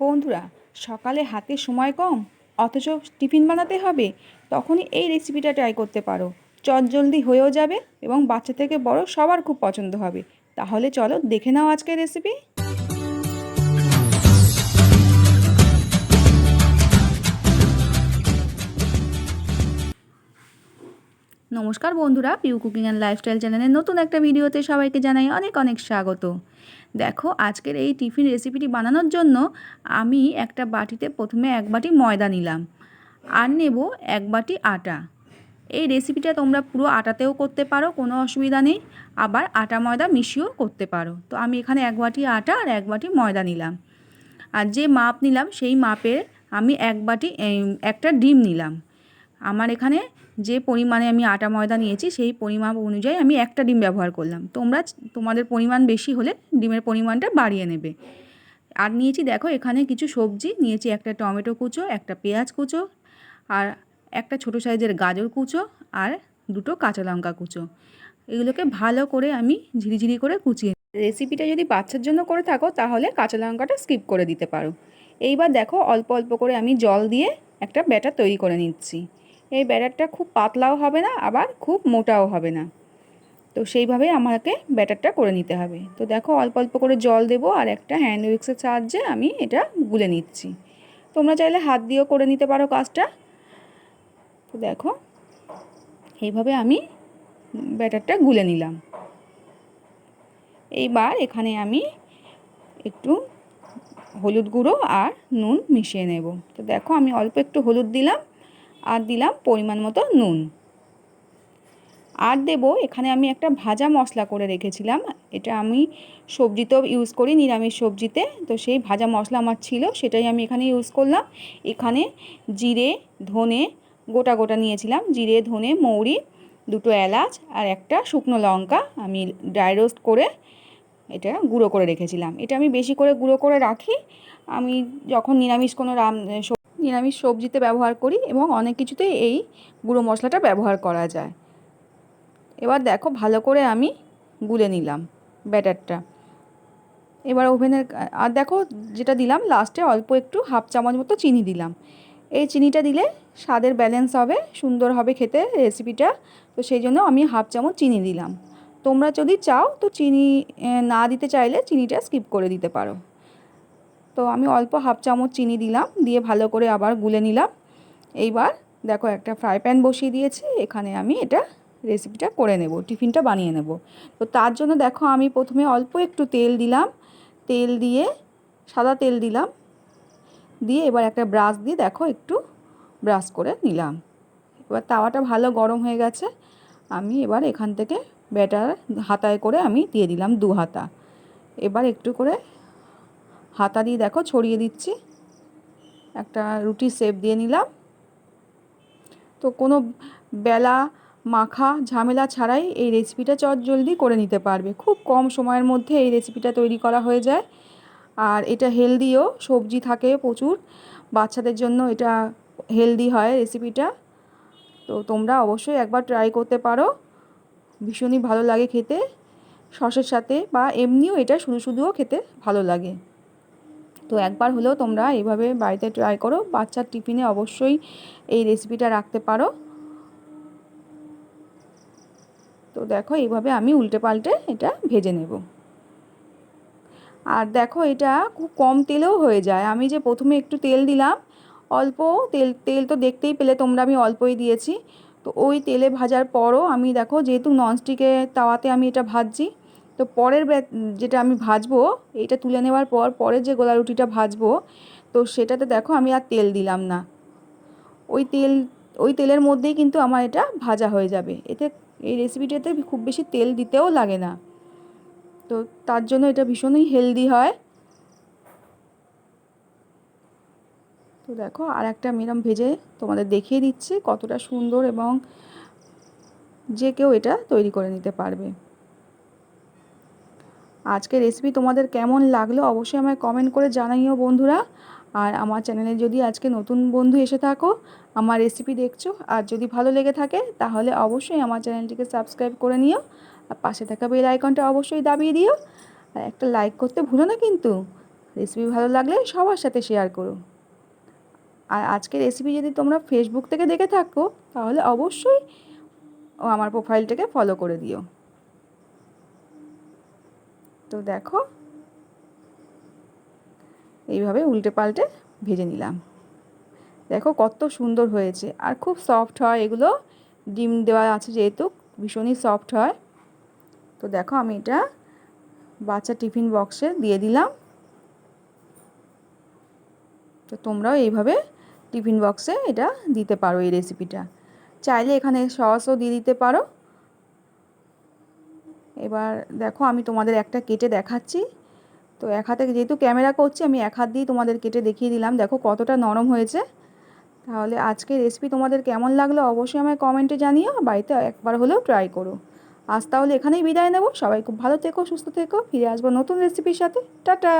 বন্ধুরা, সকালে হাতে সময় কম? অথচ টিফিন বানাতে হবে? তখনই এই রেসিপিটা ট্রাই করতে পারো। চটজলদি হয়েও যাবে এবং বাচ্চা থেকে বড় সবার খুব পছন্দ হবে। তাহলে চলো দেখে নাও আজকের রেসিপি নমস্কার বন্ধুরা পিউ কুকিং অ্যান্ড লাইফস্টাইল চ্যানেলের নতুন একটা ভিডিওতে সবাইকে জানাই অনেক অনেক স্বাগত। দেখো, আজকের এই টিফিন রেসিপিটি বানানোর জন্য আমি একটা বাটিতে প্রথমে এক বাটি ময়দা নিলাম আর নেব এক বাটি আটা। এই রেসিপিটা তোমরা পুরো আটাতেও করতে পারো, কোনো অসুবিধা নেই। আবার আটা ময়দা মিশিয়েও করতে পারো। তো আমি এখানে এক বাটি আটা আর এক বাটি ময়দা নিলাম। আর যে মাপ নিলাম সেই মাপের আমি এক বাটি একটা ডিম নিলাম। আমার এখানে যে পরিমাণে আমি আটা ময়দা নিয়েছি, সেই পরিমাপ অনুযায়ী আমি একটা ডিম ব্যবহার করলাম। তোমরা তোমাদের পরিমাণ বেশি হলে ডিমের পরিমাণটা বাড়িয়ে নেবে। আর নিয়েছি দেখো এখানে কিছু সবজি, নিয়েছি একটা টমেটো কুচো, একটা পেঁয়াজ কুচো, আর একটা ছোটো সাইজের গাজর কুচো আর দুটো কাঁচা লঙ্কা কুচো। এগুলোকে ভালো করে আমি ঝিরিঝিরি করে কুচিয়ে রেসিপিটা যদি বাচ্চার জন্য করে থাকো, তাহলে কাঁচা লঙ্কাটা স্কিপ করে দিতে পারো। এইবার দেখো অল্প অল্প করে আমি জল দিয়ে একটা ব্যাটার তৈরি করে নিচ্ছি। এই ব্যাটারটা খুব পাতলাও হবে না, আবার খুব মোটাও হবে না। তো সেইভাবে আমাকে ব্যাটারটা করে নিতে হবে। তো দেখো, অল্প অল্প করে জল দেবো আর একটা হ্যান্ড উইক্সের সাহায্যে আমি এটা গুলে নিচ্ছি। তোমরা চাইলে হাত দিয়েও করে নিতে পারো কাজটা। তো দেখো, এইভাবে আমি ব্যাটারটা গুলে নিলাম। এইবার এখানে আমি একটু হলুদ গুঁড়ো আর নুন মিশিয়ে নেব। তো দেখো, আমি অল্প একটু হলুদ দিলাম। আর দিলাম পরিমাণ মতো নুন। আর দেব, এখানে আমি একটা ভাজা মশলা করে রেখেছিলাম। এটা আমি সবজিতেও ইউজ করি, নিরামিষ সবজিতে। তো সেই ভাজা মশলা আমার ছিল, সেটাই আমি এখানে ইউজ করলাম। এখানে জিরে, ধনে গোটা গোটা নিয়েছিলাম। জিরে, ধনে, মৌরি, দুটো এলাচ আর একটা শুকনো লঙ্কা আমি ড্রাই রোস্ট করে এটা গুঁড়ো করে রেখেছিলাম। এটা আমি বেশি করে গুঁড়ো করে রাখি। আমি যখন নিরামিষ কোনো রাম নিরামিষ সবজিতে ব্যবহার করি এবং অনেক কিছুতে এই গুঁড়ো মশলাটা ব্যবহার করা যায়। এবার দেখো ভালো করে আমি গুলে নিলাম ব্যাটারটা। এবার ওভেনের আর দেখো যেটা দিলাম লাস্টে অল্প একটু হাফ চামচ মতো চিনি দিলাম। এই চিনিটা দিলে স্বাদের ব্যালেন্স হবে, সুন্দর হবে খেতে রেসিপিটা তো সেই জন্য আমি হাফ চামচ চিনি দিলাম। তোমরা যদি চাও তো চিনি না দিতে চাইলে চিনিটা স্কিপ করে দিতে পারো। তো আমি অল্প হাফ চামচ চিনি দিলাম, দিয়ে ভালো করে আবার গুলে নিলাম। এইবার দেখো একটা ফ্রাই প্যান বসিয়ে দিয়েছি, এখানে আমি এটা রেসিপিটা করে নেব, টিফিনটা বানিয়ে নেব। তো তার জন্য দেখো আমি প্রথমে অল্প একটু তেল দিলাম, তেল দিয়ে সাদা তেল দিলাম, দিয়ে এবার একটা ব্রাশ দিয়ে দেখো একটু ব্রাশ করে নিলাম। এবার তাওয়াটা ভালো গরম হয়ে গেছে, আমি এবার এখান থেকে ব্যাটার হাতায় করে আমি দিয়ে দিলাম দু হাতা। এবার একটু করে হাতা দিয়ে দেখো ছড়িয়ে দিচ্ছি। একটা রুটির শেপ দিয়ে নিলাম। তো কোনো বেলা, মাখা, ঝামেলা ছাড়াই এই রেসিপিটা চট জলদি করে নিতে পারবে। খুব কম সময়ের মধ্যে এই রেসিপিটা তৈরি করা হয়ে যায়। আর এটা হেলদিও, সবজি থাকে প্রচুর। বাচ্চাদের জন্য এটা হেলদি হয় রেসিপিটা তো তোমরা অবশ্যই একবার ট্রাই করতে পারো। ভীষণই ভালো লাগে খেতে। সসের সাথে বা এমনিও এটা শুধু শুধুও খেতে ভালো লাগে। তো একবার হলেও তোমরা এইভাবে বাড়িতে ট্রাই করো। বাচ্চার টিফিনে অবশ্যই এই রেসিপিটা রাখতে পারো। তো দেখো, এইভাবে আমি উল্টে পাল্টে এটা ভেজে নেব। আর দেখো, এটা খুব কম তেলেও হয়ে যায়। আমি যে প্রথমে একটু তেল দিলাম, অল্প তেল তেল তো দেখতেই পেলে তোমরা, আমি অল্পই দিয়েছি। তো ওই তেলে ভাজার পরও আমি দেখো, যেহেতু ননস্টিকের তাওয়াতে আমি এটা ভাজছি তো পরের যেটা আমি ভাজবো এইটা তুলে নেওয়ার পর পরের যে গোলা রুটিটা ভাজবো, তো সেটাতে দেখো আমি আর তেল দিলাম না। ওই তেল, ওই তেলের মধ্যেই কিন্তু আমার এটা ভাজা হয়ে যাবে। এতে এই রেসিপিটাতে খুব বেশি তেল দিতেও লাগে না। তো তার জন্য এটা ভীষণই হেলদি হয়। তো দেখো আর একটা মেরাম ভেজে তোমাদের দেখিয়ে দিচ্ছি কতটা সুন্দর এবং যে কেউ এটা তৈরি করে নিতে পারবে। আজকের রেসিপি তোমাদের কেমন লাগল অবশ্যই আমায় কমেন্ট করে জানাইও বন্ধুরা। আর আমার চ্যানেলে যদি আজকে নতুন বন্ধু এসে থাকো, আমার রেসিপি দেখছ আর যদি ভালো লেগে থাকে, তাহলে অবশ্যই আমার চ্যানেলটিকে সাবস্ক্রাইব করে নিও। আর পাশে থাকা বেল আইকনটা অবশ্যই দাবিয়ে দিও। আর একটা লাইক করতে ভুলো না কিন্তু। রেসিপি ভালো লাগলে সবার সাথে শেয়ার করো। আর আজকের রেসিপি যদি তোমরা ফেসবুক থেকে দেখে থাকো, তাহলে অবশ্যই ও আমার প্রোফাইলটাকে ফলো করে দিও। তো দেখো, এইভাবে উল্টে পাল্টে ভেজে নিলাম। দেখো কত সুন্দর হয়েছে, আর খুব সফট হয় এগুলো। ডিম দেওয়া আছে যেহেতু, ভীষণই সফট হয়। তো দেখো আমি এটা বাচ্চা টিফিন বক্সে দিয়ে দিলাম। তো তোমরাও এইভাবে টিফিন বক্সে এটা দিতে পারো এই রেসিপিটা চাইলে এখানে সসও দিয়ে দিতে পারো। এবার দেখো আমি তোমাদের একটা কেটে দেখাচ্ছি। তো এক হাতে যেহেতু ক্যামেরা করছি, আমি এক হাত দিয়ে তোমাদের কেটে দেখিয়ে দিলাম। দেখো কতটা নরম হয়েছে। তাহলে আজকে রেসিপি তোমাদের কেমন লাগল অবশ্যই আমায় কমেন্টে জানিও। বাড়িতে একবার হলেও ট্রাই করো। আজ তাহলে এখানেই বিদায় নেব। সবাই খুব ভালো থেকো, সুস্থ থেকো। ফিরে আসব নতুন রেসিপির সাথে। টাটা!